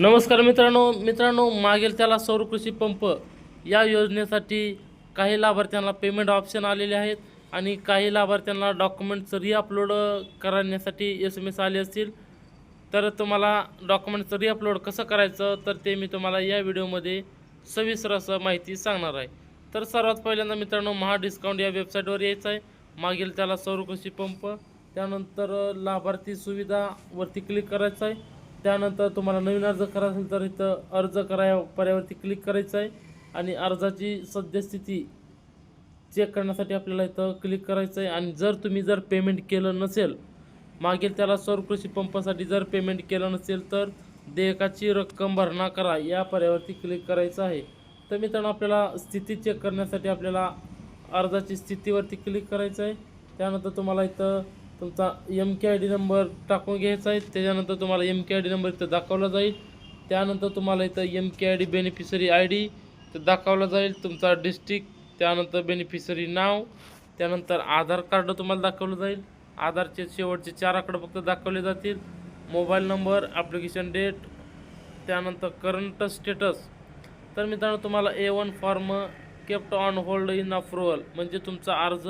नमस्कार मित्रांनो मित्रांनो मागील त्याला सौर कृषी पंप या योजनेसाठी काही लाभार्थ्यांना पेमेंट ऑप्शन आलेले आहेत आणि काही लाभार्थ्यांना डॉक्युमेंट्स रिअपलोड करण्यासाठी एस एम एस आले असतील तर तुम्हाला डॉक्युमेंट्स रिअपलोड कसं करायचं तर ते मी तुम्हाला या व्हिडिओमध्ये सविस्तर असं माहिती सांगणार आहे. तर सर्वात पहिल्यांदा मित्रांनो महा डिस्काउंट या वेबसाईटवर यायचं आहे. मागील त्याला सौर कृषी पंप त्यानंतर लाभार्थी सुविधावरती क्लिक करायचं आहे. त्यानंतर तुम्हाला नवीन अर्ज करायचा असेल तर इथं अर्ज करा या पर्यावरती क्लिक करायचं आहे. आणि अर्जाची सद्यस्थिती चेक करण्यासाठी आपल्याला इथं क्लिक करायचं आहे. आणि जर तुम्ही जर पेमेंट केलं नसेल मागील त्याला सौर कृषी पंपासाठी जर पेमेंट केलं नसेल तर देयकाची रक्कम भरणा करा. या पर्यावरती क्लिक करायचं आहे. तर मित्रांनो आपल्याला स्थिती चेक करण्यासाठी आपल्याला अर्जाची स्थितीवरती क्लिक करायचं आहे. त्यानंतर तुम्हाला इथं तुमचा M K I D number टाकून घ्यायचा आहे. त्याच्यानंतर तुम्हाला M K I D number इथं दाखवला जाईल. त्यानंतर तुम्हाला इथं M K I D beneficiary I D दाखवला जाईल. तुमचा डिस्ट्रिक्ट त्यानंतर बेनिफिशरी नाव त्यानंतर आधार कार्ड तुम्हाला दाखवलं जाईल. आधारचे शेवटचे चार आकडे फक्त दाखवले जातील. मोबाईल नंबर ॲप्लिकेशन डेट त्यानंतर करंट स्टेटस तर मित्रांनो तुम्हाला A one form kept on hold in approval म्हणजे तुमचा अर्ज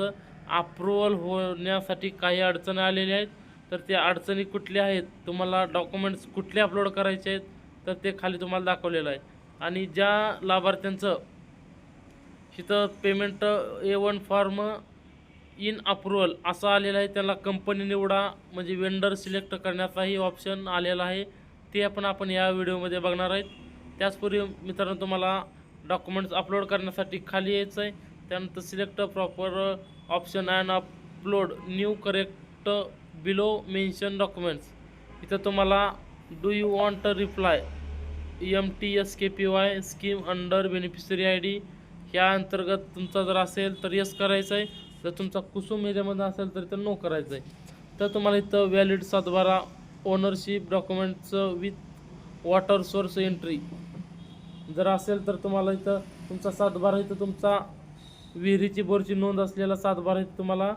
अप्रुव्हल होण्यासाठी काही अडचणी आलेल्या आहेत तर त्या अडचणी कुठल्या आहेत तुम्हाला डॉक्युमेंट्स कुठले अपलोड करायचे आहेत तर ते खाली तुम्हाला दाखवलेलं आहे. आणि ज्या लाभार्थ्यांचं तिथं payment A one form in approval असं आलेलं आहे त्याला कंपनी निवडा म्हणजे वेंडर सिलेक्ट करण्याचाही ऑप्शन आलेला आहे ते आपण आपण या व्हिडिओमध्ये बघणार आहेत. त्याचपूर्वी मित्रांनो तुम्हाला डॉक्युमेंट्स अपलोड करण्यासाठी खाली यायचं आहे. त्यानंतर select proper option and upload new correct below mention documents इथं तुम्हाला do you want reply M T S K P Y scheme under beneficiary I D ह्या अंतर्गत तुमचा जर असेल तर यस करायचं आहे जर तुमचा कुसुम एरियामध्ये असेल तर इथं नो करायचं आहे तर तुम्हाला इथं व्हॅलिड सातबारा ownership documents with water source entry जर असेल तर तुम्हाला इथं तुमचा सातबारा इथं तुमचा विहिरीची बोरची नोंद असलेला सातबारा इथं तुम्हाला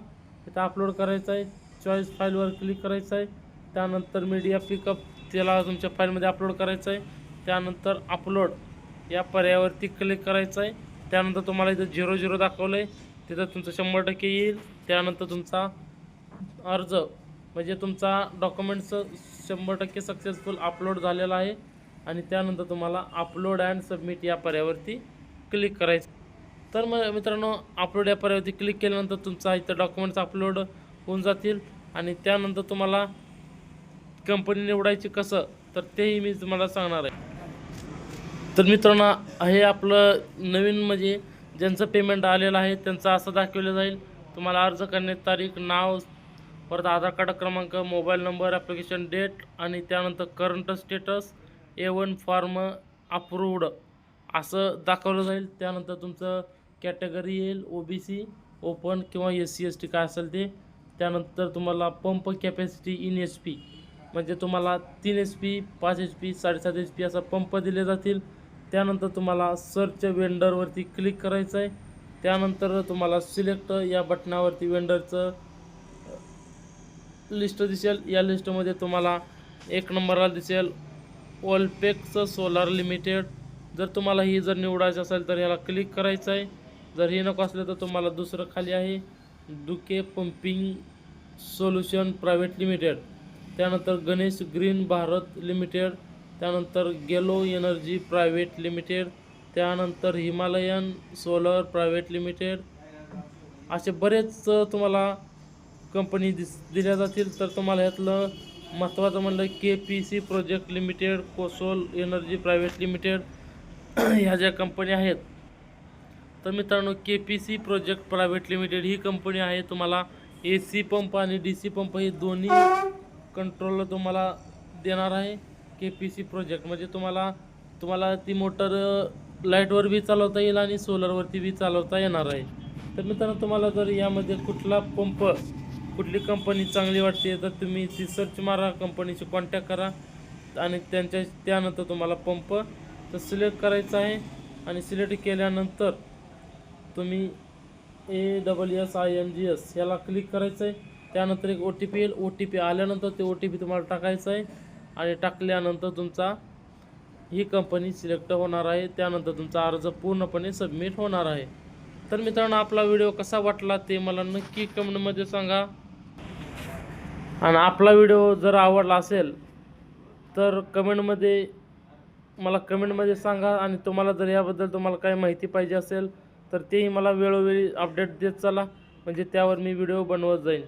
इथं अपलोड करायचा आहे. चॉईस फाईलवर क्लिक करायचं आहे. त्यानंतर मीडिया पिकअप त्याला तुमच्या फाईलमध्ये अपलोड करायचं आहे. त्यानंतर अपलोड या पर्यायावरती क्लिक करायचं आहे. त्यानंतर तुम्हाला इथं झिरो झिरो दाखवलं आहे तिथं तुमचं शंभर टक्के येईल. त्यानंतर तुमचा अर्ज म्हणजे तुमचा डॉक्युमेंट्स शंभर टक्के सक्सेसफुल अपलोड झालेला आहे. आणि त्यानंतर तुम्हाला अपलोड अँड सबमिट या पर्यावरती क्लिक करायचं तर मग मित्रांनो अपलोड या पर्यावरती क्लिक केल्यानंतर तुमचा इथं डॉक्युमेंट्स अपलोड होऊन जातील. आणि त्यानंतर तुम्हाला कंपनी निवडायची कसं तर तेही मी तुम्हाला सांगणार आहे. तर मित्रांनो हे आपलं नवीन म्हणजे ज्यांचं पेमेंट आलेलं आहे त्यांचं असं दाखवलं जाईल. तुम्हाला अर्ज करण्याची तारीख नाव परत आधार कार्ड क्रमांक मोबाईल नंबर ॲप्लिकेशन डेट आणि त्यानंतर current status A one form approved असं दाखवलं जाईल. त्यानंतर तुमचं कॅटेगरी येईल ओ बी सी ओपन किंवा एस सी एस टी काय असेल ते. त्यानंतर तुम्हाला pump capacity in H P म्हणजे तुम्हाला तीन एच पी पाच एच पी साडेसात एच पी असा पंप दिले जातील. त्यानंतर तुम्हाला सर्च वेंडरवरती क्लिक करायचं आहे त्यानंतर तुम्हाला सिलेक्ट या बटनावरती वेंडरचं लिस्ट दिसेल. या लिस्टमध्ये तुम्हाला एक नंबरला दिसेल ओलपेक्स सोलार लिमिटेड जर तुम्हाला ही जर निवडायचं असेल तर याला क्लिक करायचं आहे जर हे नको असलं तर तुम्हाला दुसरं खाली आहे डुके पंपिंग सोल्युशन प्रायव्हेट लिमिटेड. त्यानंतर गणेश ग्रीन भारत लिमिटेड. त्यानंतर गेलो एनर्जी प्रायव्हेट लिमिटेड. त्यानंतर हिमालयन सोलर प्रायव्हेट लिमिटेड. असे बरेच तुम्हाला कंपनी दिस दिल्या जातील. तर तुम्हाला ह्यातलं महत्त्वाचं म्हणलं K P C project limited कोसोल energy private limited ह्या ज्या कंपन्या आहेत तर मित्रांनो K P C project private limited ही कंपनी आहे. तुम्हाला ए सी पंप आणि डी सी पंप हे दोन्ही कंट्रोल तुम्हाला देणार आहे के पी सी प्रोजेक्ट म्हणजे तुम्हाला तुम्हाला ती मोटर लाईटवर बी चालवता येईल आणि सोलरवरती बी चालवता येणार आहे. तर मित्रांनो तुम्हाला जर यामध्ये कुठला पंप कुठली कंपनी चांगली वाटते तर तुम्ही ती सर्च मारा कंपनीशी कॉन्टॅक्ट करा आणि त्यांच्या त्यानंतर तुम्हाला पंप तर सिलेक्ट करायचा आहे. आणि सिलेक्ट केल्यानंतर तुम्ही A double S I N G S याला क्लिक करायचं आहे त्यानंतर एक ओ टी पी येईल. ओ टी पी आल्यानंतर ते ओ टी पी तुम्हाला टाकायचं आहे आणि टाकल्यानंतर तुमचा ही कंपनी सिलेक्ट होणार आहे. त्यानंतर तुमचा अर्ज पूर्णपणे सबमिट होणार आहे. तर मित्रांनो आपला व्हिडिओ कसा वाटला ते मला नक्की कमेंटमध्ये सांगा. आणि आपला व्हिडिओ जर आवडला असेल तर कमेंटमध्ये मला कमेंटमध्ये सांगा. आणि तुम्हाला जर याबद्दल तुम्हाला काही माहिती पाहिजे असेल तर तेही मला वेळोवेळी अपडेट देत चला. म्हणजे त्यावर मी व्हिडिओ बनवत जाईन.